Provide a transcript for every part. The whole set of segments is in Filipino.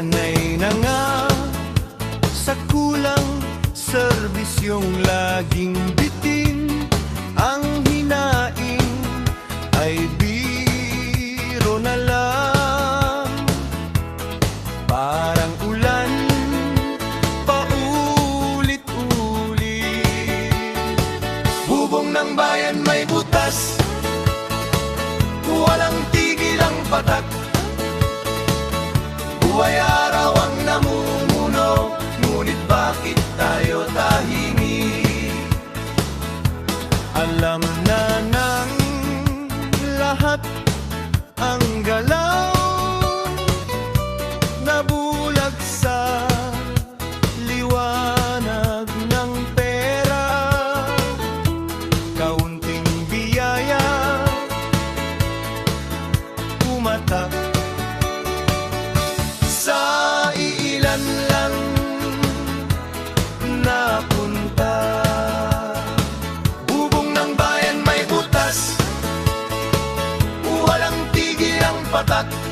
sanay na nga sa kulang serbisyong laging bigay alam patak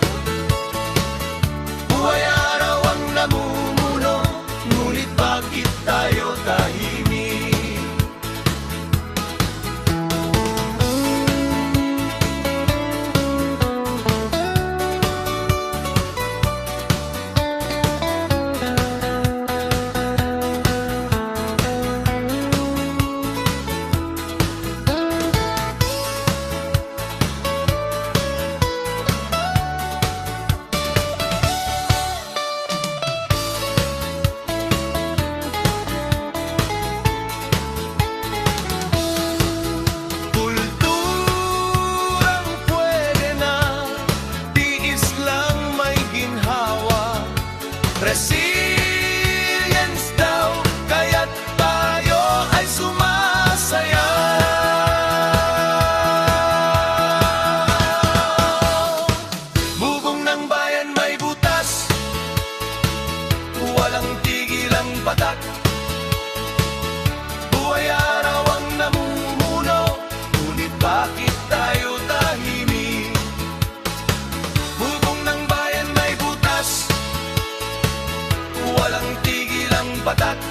Resilience daw, kaya't tayo ay sumasayaw Bubong ng bayan may butas, walang tigil ang patak patat